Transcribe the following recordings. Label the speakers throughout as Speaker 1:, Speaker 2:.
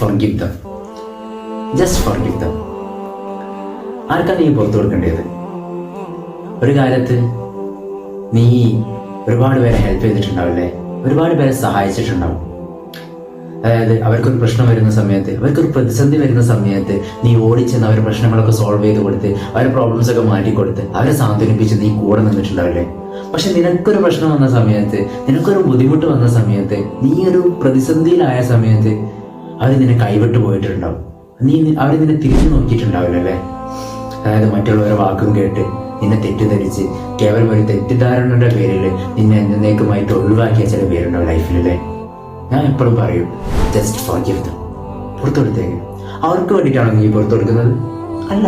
Speaker 1: forgive them just forgive them ആർക്കാണ് നീ പുറത്തു കൊടുക്കേണ്ടത്? ഒരു കാലത്ത് നീ ഒരുപാട് പേരെ ഹെൽപ്പ് ചെയ്തിട്ടുണ്ടാവില്ലേ? ഒരുപാട് പേരെ സഹായിച്ചിട്ടുണ്ടാവും. അതായത് അവർക്കൊരു പ്രശ്നം വരുന്ന സമയത്ത് അവർക്കൊരു പ്രതിസന്ധി വരുന്ന സമയത്ത് നീ ഓടിച്ചെന്ന് അവരുടെ പ്രശ്നങ്ങളൊക്കെ സോൾവ് ചെയ്ത് കൊടുത്ത് അവരുടെ പ്രോബ്ലംസ് ഒക്കെ മാറ്റി കൊടുത്ത് അവരെ സാന്ത്വനിപ്പിച്ച് നീ കൂടെ നിന്നിട്ടുണ്ടാവില്ലേ? പക്ഷെ നിനക്കൊരു പ്രശ്നം വന്ന സമയത്ത് നിനക്കൊരു ബുദ്ധിമുട്ട് വന്ന സമയത്ത് നീ ഒരു പ്രതിസന്ധിയിലായ സമയത്ത് അവർ നിന്നെ കൈവിട്ട് പോയിട്ടുണ്ടാവും. നീ അവർ നിന്നെ തിരിഞ്ഞു നോക്കിയിട്ടുണ്ടാവില്ലല്ലേ അതായത് മറ്റുള്ളവരെ വാക്കും കേട്ട് നിന്നെ തെറ്റിദ്ധരിച്ച് കേവലം ഒരു തെറ്റിദ്ധാരണയുടെ പേരിൽ നിന്നെ എന്നേക്കുമായിട്ട് ഒഴിവാക്കിയ ചില പേരുണ്ടാവും ലൈഫിലല്ലേ ഞാൻ എപ്പോഴും പറയും ജസ്റ്റ് ഫോർ ഗിവ് ദം പുറത്തു കൊടുത്തേക്ക് അവർക്ക് വേണ്ടിയിട്ടാണോ നീ പുറത്തു കൊടുക്കുന്നത് അല്ല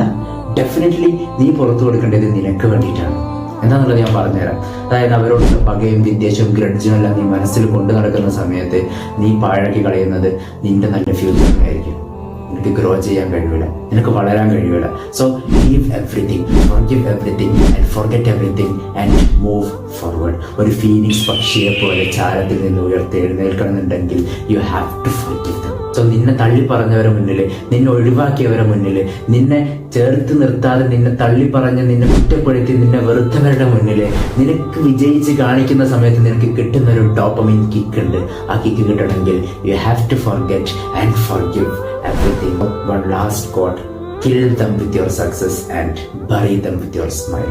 Speaker 1: ഡെഫിനറ്റ്ലി നീ പുറത്തു കൊടുക്കേണ്ടത് നിനക്ക് വേണ്ടിയിട്ടാണ്. എന്താണെന്നുള്ളത് ഞാൻ പറഞ്ഞുതരാം. അതായത് അവരോട് പകയും വിദ്വേഷവും ഗ്രഡ്ജും എല്ലാം നീ മനസ്സിൽ കൊണ്ടു നടക്കുന്ന സമയത്ത് നീ പാഴാക്കി കളയുന്നത് നിന്റെ നല്ല ഫ്യൂച്ചറിനായിരിക്കും നിനക്ക് ഗ്രോ ചെയ്യാൻ കഴിയില്ല നിനക്ക് വളരാൻ കഴിയില്ല so leave everything forgive everything and forget everything and move forward ഒരു ഫീനിക്സ് പക്ഷിയെ പോലെ ചാരത്തിൽ നിന്ന് ഉയർത്തി എഴുന്നേൽക്കണമെന്നുണ്ടെങ്കിൽ you have to forgive them so നിന്നെ തള്ളി പറഞ്ഞവരെ മുന്നിൽ നിന്നെ ഒഴിവാക്കിയവരെ മുന്നിൽ നിന്നെ ചേർത്ത് നിർത്താതെ നിന്നെ തള്ളി പറഞ്ഞ് നിന്നെ കുറ്റപ്പെടുത്തി നിന്നെ വെറുത്തവരുടെ മുന്നിൽ നിനക്ക് വിജയിച്ച് കാണിക്കുന്ന സമയത്ത് നിനക്ക് കിട്ടുന്ന ഒരു ഡോപ്പമിൻ കിക്ക് ഉണ്ട് ആ കിക്ക് കിട്ടണമെങ്കിൽ you have to forget and forgive everything one last quote kill them with your success and bury them with your smile